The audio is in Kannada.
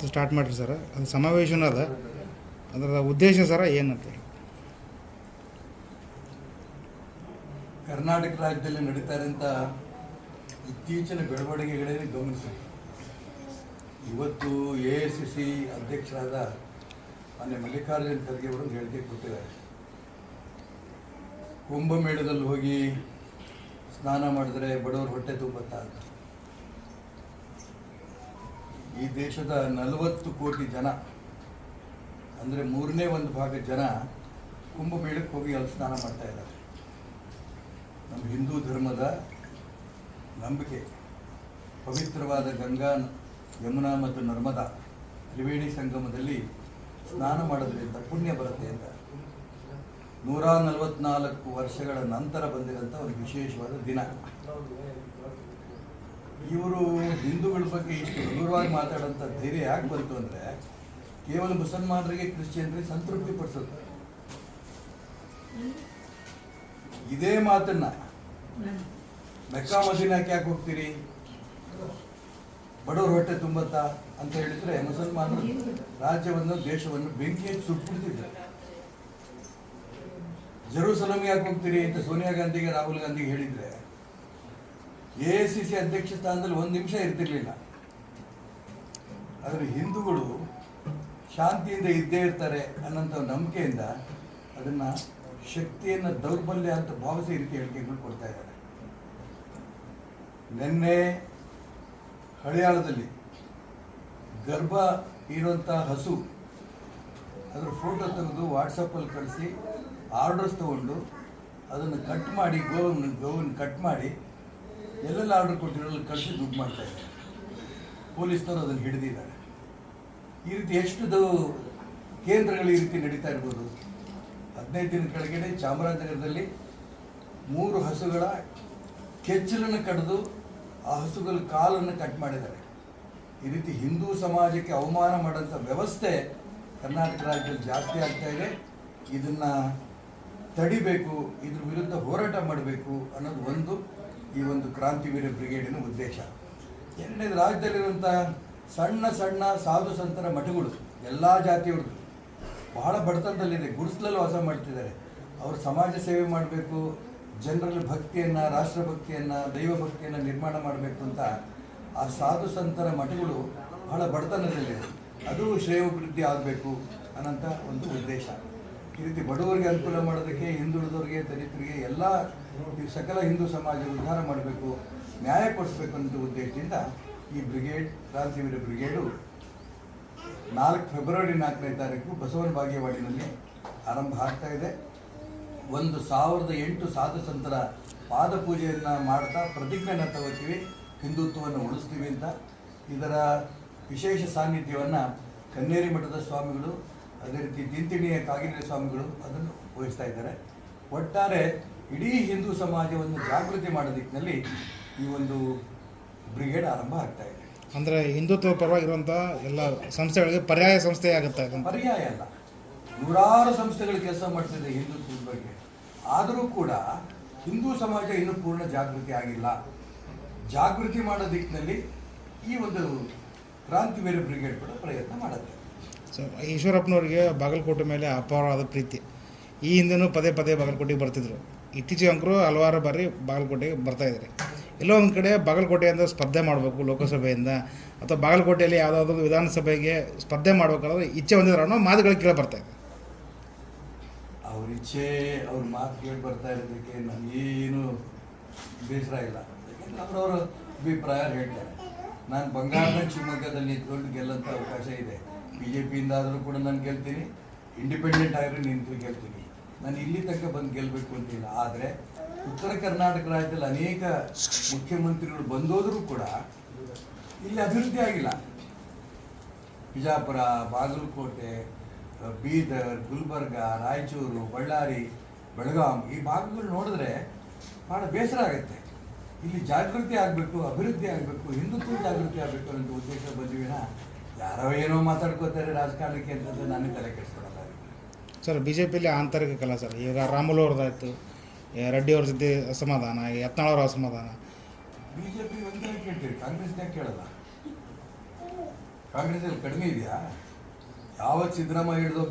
ಇವತ್ತು ಸ್ಟಾರ್ಟ್ ಮಾಡಿರಿ ಸರ್ ಅದು ಸಮಾವೇಶನೂ ಅದ. ಅದರ ಉದ್ದೇಶ ಸರ ಏನಂತ ಕರ್ನಾಟಕ ರಾಜ್ಯದಲ್ಲಿ ನಡೀತಾ ಇರೋಂಥ ಇತ್ತೀಚಿನ ಬೆಳವಣಿಗೆಗಳೇನು ಗಮನಿಸಿ ಇವತ್ತು ಎ ಐ ಸಿ ಸಿ ಅಧ್ಯಕ್ಷರಾದ ಮಾನ್ಯ ಮಲ್ಲಿಕಾರ್ಜುನ್ ಖರ್ಗೆ ಅವರು ಹೇಳಿಕೆ ಕೊಟ್ಟಿದ್ದಾರೆ. ಕುಂಭಮೇಳದಲ್ಲಿ ಹೋಗಿ ಸ್ನಾನ ಮಾಡಿದ್ರೆ ಬಡವರು ಹೊಟ್ಟೆ ತುಂಬ ಅಂತ. ಈ ದೇಶದ ನಲವತ್ತು ಕೋಟಿ ಜನ, ಅಂದರೆ ಮೂರನೇ ಒಂದು ಭಾಗ ಜನ ಕುಂಭಮೇಳಕ್ಕೆ ಹೋಗಿ ಅಲ್ಲಿ ಸ್ನಾನ ಮಾಡ್ತಾ ಇದ್ದಾರೆ. ನಮ್ಮ ಹಿಂದೂ ಧರ್ಮದ ನಂಬಿಕೆ, ಪವಿತ್ರವಾದ ಗಂಗಾ ಯಮುನಾ ಮತ್ತು ನರ್ಮದಾ ತ್ರಿವೇಣಿ ಸಂಗಮದಲ್ಲಿ ಸ್ನಾನ ಮಾಡೋದ್ರಿಂದ ಪುಣ್ಯ ಬರುತ್ತೆ ಅಂತ. ನೂರ ನಲವತ್ನಾಲ್ಕು ವರ್ಷಗಳ ನಂತರ ಬಂದಿರೋಂಥ ಒಂದು ವಿಶೇಷವಾದ ದಿನ. ಇವರು ಹಿಂದೂಗಳ ಬಗ್ಗೆ ಇಷ್ಟು ಹಗುರವಾಗಿ ಮಾತಾಡೋಂಥ ಧೈರ್ಯ ಯಾಕೆ ಬಂತು ಅಂದರೆ ಕೇವಲ ಮುಸಲ್ಮಾನರಿಗೆ ಕ್ರಿಶ್ಚಿಯನ್ರಿಗೆ ಸಂತೃಪ್ತಿ ಪಡಿಸೋದು. ಇದೇ ಮಾತನ್ನ ಮೆಕ್ಕಾ ಮದೀನಕ್ಕೆ ಯಾಕೆ ಹೋಗ್ತೀರಿ? ಬಡವ್ರ ಹೊಟ್ಟೆ ತುಂಬತ್ತಾ ಅಂತ ಹೇಳಿದ್ರೆ ಮುಸಲ್ಮಾನರು ರಾಜ್ಯವನ್ನು, ದೇಶವನ್ನು ಬೆಂಕಿಯಲ್ಲಿ ಸುಟ್ಬಿಡ್ತಿದ್ರು ಜರೂಸಲಮ್ ಯಾಕೆ ಹೋಗ್ತೀರಿ ಅಂತ ಸೋನಿಯಾ ಗಾಂಧಿಗೆ, ರಾಹುಲ್ ಗಾಂಧಿಗೆ ಹೇಳಿದ್ರೆ ಎ ಸಿ ಸಿ ಅಧ್ಯಕ್ಷ ಸ್ಥಾನದಲ್ಲಿ ಒಂದು ನಿಮಿಷ ಇರ್ತಿರ್ಲಿಲ್ಲ. ಆದರೆ ಹಿಂದೂಗಳು ಶಾಂತಿಯಿಂದ ಇದ್ದೇ ಇರ್ತಾರೆ ಅನ್ನೋಂಥ ನಂಬಿಕೆಯಿಂದ ಅದನ್ನು ಶಕ್ತಿಯನ್ನು ದೌರ್ಬಲ್ಯ ಅಂತ ಭಾವಿಸಿ ರೀತಿ ಹೇಳಿಕೆಗಳು ಕೊಡ್ತಾ ಇದ್ದಾರೆ. ನಿನ್ನೆ ಹಳಿಯಾಳದಲ್ಲಿ ಗರ್ಭ ಇರುವಂಥ ಹಸು ಅದರ ಫೋಟೋ ತೆಗೆದು ವಾಟ್ಸಪ್ಪಲ್ಲಿ ಕಳಿಸಿ ಆರ್ಡರ್ಸ್ ತಗೊಂಡು ಅದನ್ನು ಕಟ್ ಮಾಡಿ, ಗೋವನ್ನು ಗೋವನ್ನು ಕಟ್ ಮಾಡಿ ಎಲ್ಲೆಲ್ಲ ಆರ್ಡರ್ ಕೊಟ್ಟಿರೋಲ್ಲಿ ಕಳಿಸಿ ದುಡ್ಡು ಮಾಡ್ತಾ ಇದ್ದಾರೆ. ಪೊಲೀಸ್ನವರು ಅದನ್ನು ಹಿಡಿದಿದ್ದಾರೆ. ಈ ರೀತಿ ಎಷ್ಟು ದ- ಕೇಂದ್ರಗಳು ಈ ರೀತಿ ನಡೀತಾ ಇರ್ಬೋದು. ಹದಿನೈದು ದಿನ ಕೆಳಗಡೆ ಚಾಮರಾಜನಗರದಲ್ಲಿ ಮೂರು ಹಸುಗಳ ಕೆಚ್ಚಲನ್ನು ಕಡಿದು ಆ ಹಸುಗಳ ಕಾಲನ್ನು ಕಟ್ ಮಾಡಿದ್ದಾರೆ. ಈ ರೀತಿ ಹಿಂದೂ ಸಮಾಜಕ್ಕೆ ಅವಮಾನ ಮಾಡೋಂಥ ವ್ಯವಸ್ಥೆ ಕರ್ನಾಟಕ ರಾಜ್ಯದಲ್ಲಿ ಜಾಸ್ತಿ ಆಗ್ತಾ ಇದೆ. ಇದನ್ನು ತಡಿಬೇಕು, ಇದ್ರ ವಿರುದ್ಧ ಹೋರಾಟ ಮಾಡಬೇಕು ಅನ್ನೋದು ಒಂದು. ಈ ಒಂದು ಕ್ರಾಂತಿವೀರ ಬ್ರಿಗೇಡಿನ ಉದ್ದೇಶ. ಎರಡನೇದು ರಾಜ್ಯದಲ್ಲಿರುವಂಥ ಸಣ್ಣ ಸಣ್ಣ ಸಾಧು ಸಂತರ ಮಠಗಳು, ಎಲ್ಲ ಜಾತಿಯವ್ರದ್ದು. ಬಹಳ ಬಡತನದಲ್ಲಿದೆ, ಗುಡಿಸ್ಲಲ್ಲಿ ವಾಸ ಮಾಡ್ತಿದ್ದಾರೆ. ಅವರು ಸಮಾಜ ಸೇವೆ ಮಾಡಬೇಕು, ಜನರಲ್ಲಿ ಭಕ್ತಿಯನ್ನು ರಾಷ್ಟ್ರಭಕ್ತಿಯನ್ನು ದೈವ ಭಕ್ತಿಯನ್ನು ನಿರ್ಮಾಣ ಮಾಡಬೇಕು ಅಂತ ಆ ಸಾಧು ಸಂತರ ಮಠಗಳು ಬಹಳ ಬಡತನದಲ್ಲಿದೆ. ಅದು ಶ್ರೇಯೋಭಿವೃದ್ಧಿ ಆಗಬೇಕು ಅನ್ನೋಂಥ ಒಂದು ಉದ್ದೇಶ. ಈ ರೀತಿ ಬಡವರಿಗೆ ಅನುಕೂಲ ಮಾಡೋದಕ್ಕೆ, ಹಿಂದುಳಿದವರಿಗೆ, ದಲಿತರಿಗೆ ಎಲ್ಲ ಸಕಲ ಹಿಂದೂ ಸಮಾಜ ಉದ್ಧಾರ ಮಾಡಬೇಕು, ನ್ಯಾಯ ಕೊಡಿಸ್ಬೇಕು ಅನ್ನೋ ಉದ್ದೇಶದಿಂದ ಈ ಬ್ರಿಗೇಡ್ ಕ್ರಾಂತಿವೀರ ಬ್ರಿಗೇಡು ನಾಲ್ಕು ಫೆಬ್ರವರಿ ನಾಲ್ಕನೇ ತಾರೀಕು ಬಸವನ ಬಾಗೇವಾಡಿನಲ್ಲಿ ಆರಂಭ ಆಗ್ತಾ ಇದೆ. ಒಂದು ಸಾವಿರದ ಎಂಟು ಸಾಧು ಸಂತರ ಪಾದ ಪೂಜೆಯನ್ನು ಮಾಡ್ತಾ ಪ್ರತಿಜ್ಞೆಯನ್ನು ತಗೋತೀವಿ, ಹಿಂದುತ್ವವನ್ನು ಉಳಿಸ್ತೀವಿ ಅಂತ. ಇದರ ವಿಶೇಷ ಸಾನ್ನಿಧ್ಯವನ್ನು ಕನ್ನೇರಿ ಮಠದ ಸ್ವಾಮಿಗಳು ಅದೇ ರೀತಿ ತಿಂತಿಣಿಯ ಕಾಗಿನೆಲೆ ಸ್ವಾಮಿಗಳು ಅದನ್ನು ವಹಿಸ್ತಾ ಇದ್ದಾರೆ. ಒಟ್ಟಾರೆ ಇಡೀ ಹಿಂದೂ ಸಮಾಜವನ್ನು ಜಾಗೃತಿ ಮಾಡೋ ದಿಕ್ಕಿನಲ್ಲಿ ಈ ಒಂದು ಬ್ರಿಗೇಡ್ ಆರಂಭ ಆಗ್ತಾ ಇದೆ. ಅಂದರೆ ಹಿಂದುತ್ವ ಪರವಾಗಿರುವಂಥ ಎಲ್ಲ ಸಂಸ್ಥೆಗಳಿಗೆ ಪರ್ಯಾಯ ಸಂಸ್ಥೆ ಆಗುತ್ತೆ. ಪರ್ಯಾಯ ಅಲ್ಲ. ನೂರಾರು ಸಂಸ್ಥೆಗಳು ಕೆಲಸ ಮಾಡ್ತಿದೆ ಹಿಂದುತ್ವದ ಬಗ್ಗೆ. ಆದರೂ ಕೂಡ ಹಿಂದೂ ಸಮಾಜ ಇನ್ನೂ ಪೂರ್ಣ ಜಾಗೃತಿ ಆಗಿಲ್ಲ. ಜಾಗೃತಿ ಮಾಡೋ ದಿಕ್ಕಿನಲ್ಲಿ ಈ ಒಂದು ಕ್ರಾಂತಿವೀರ ಬ್ರಿಗೇಡ್ ಕೂಡ ಪ್ರಯತ್ನ ಮಾಡುತ್ತೆ. ಸೊ ಈಶ್ವರಪ್ಪನವ್ರಿಗೆ ಬಾಗಲಕೋಟೆ ಮೇಲೆ ಅಪಾರವಾದ ಪ್ರೀತಿ. ಈ ಹಿಂದೆನೂ ಪದೇ ಪದೇ ಬಾಗಲಕೋಟೆಗೆ ಬರ್ತಿದ್ರು. ಇತ್ತೀಚೆಗೆ ಅಂಕರು ಹಲವಾರು ಬಾರಿ ಬಾಗಲಕೋಟೆಗೆ ಬರ್ತಾಯಿದ್ದಾರೆ ಎಲ್ಲೋ ಒಂದು ಕಡೆ ಬಾಗಲಕೋಟೆಯಿಂದ ಸ್ಪರ್ಧೆ ಮಾಡಬೇಕು ಲೋಕಸಭೆಯಿಂದ, ಅಥವಾ ಬಾಗಲಕೋಟೆಯಲ್ಲಿ ಯಾವುದಾದ್ರೂ ವಿಧಾನಸಭೆಗೆ ಸ್ಪರ್ಧೆ ಮಾಡಬೇಕಾದ್ರೆ ಇಚ್ಛೆ ಹೊಂದಿದ್ರು ಅನ್ನೋ ಮಾತುಗಳು ಕೇಳಿ ಬರ್ತಾ ಇದೆ. ಅವ್ರ ಇಚ್ಛೆ, ಅವ್ರ ಮಾತು ಕೇಳಿ ಬರ್ತಾ ಇರೋದಕ್ಕೆ ನನಗೇನು ಬೇಸರ ಇಲ್ಲ. ಯಾಕೆಂದ್ರೆ ಅಭಿಪ್ರಾಯ ಹೇಳ್ತಾರೆ. ನಾನು ಬಂಗಾರದ ಶಿವಮೊಗ್ಗದಲ್ಲಿ ನಿಂತ್ಕೊಂಡು ಗೆಲ್ಲಂಥ ಅವಕಾಶ ಇದೆ. ಬಿ ಜೆ ಪಿಯಿಂದ ಆದರೂ ಕೂಡ ನಾನು ಗೆಲ್ತೀನಿ ಇಂಡಿಪೆಂಡೆಂಟ್ ಆಗಿರೋ ನಿಂತು ಗೆಲ್ತೀನಿ ನಾನು ಇಲ್ಲಿ ತನಕ ಬಂದು ಗೆಲ್ಲಬೇಕು ಅಂತಿಲ್ಲ. ಆದರೆ ಉತ್ತರ ಕರ್ನಾಟಕ ರಾಜ್ಯದಲ್ಲಿ ಅನೇಕ ಮುಖ್ಯಮಂತ್ರಿಗಳು ಬಂದೋದರೂ ಕೂಡ ಇಲ್ಲಿ ಅಭಿವೃದ್ಧಿ ಆಗಿಲ್ಲ. ಬಿಜಾಪುರ, ಬಾಗಲಕೋಟೆ ಬೀದರ್, ಗುಲ್ಬರ್ಗ, ರಾಯಚೂರು, ಬಳ್ಳಾರಿ, ಬೆಳಗಾಂ ಈ ಭಾಗಗಳು ನೋಡಿದ್ರೆ ಭಾಳ ಬೇಸರ ಆಗುತ್ತೆ. ಇಲ್ಲಿ ಜಾಗೃತಿ ಆಗಬೇಕು, ಅಭಿವೃದ್ಧಿ ಆಗಬೇಕು, ಹಿಂದುತ್ವ ಜಾಗೃತಿ ಆಗಬೇಕು ಅನ್ನೋ ಉದ್ದೇಶ ಬಂದಿವಿನ? ಯಾರೋ ಏನೋ ಮಾತಾಡ್ಕೋತಾರೆ ರಾಜಕಾರಣಕ್ಕೆ ಅಂತಂದ್ರೆ ನನಗೆ ತಲೆ ಕೆಡಿಸ್ಕೊಳಲ್ಲ. ಸರ್ ಬಿ ಜೆ ಪಿಲಿ ಆಂತರಿಕ ಕಲ ಸರ್ ಈಗ ರಾಮುಲು ಅವ್ರದ್ದಾಯ್ತು ರೆಡ್ಡಿ ಅವ್ರ ಜೊತೆ ಅಸಮಾಧಾನ ಯತ್ನಾಳವ್ರ ಅವ್ರ ಅಸಮಾಧಾನ. ಬಿ ಜೆ ಪಿ ಒಂದೇ ಕೇಳ್ತೀರಿ ಕಾಂಗ್ರೆಸ್ನಾಗ ಕೇಳಲ್ಲ. ಕಾಂಗ್ರೆಸ್ಸಲ್ಲಿ ಕಡಿಮೆ ಇದೆಯಾ? ಯಾವ ಸಿದ್ದರಾಮಯ್ಯ ಹಿಡಿದು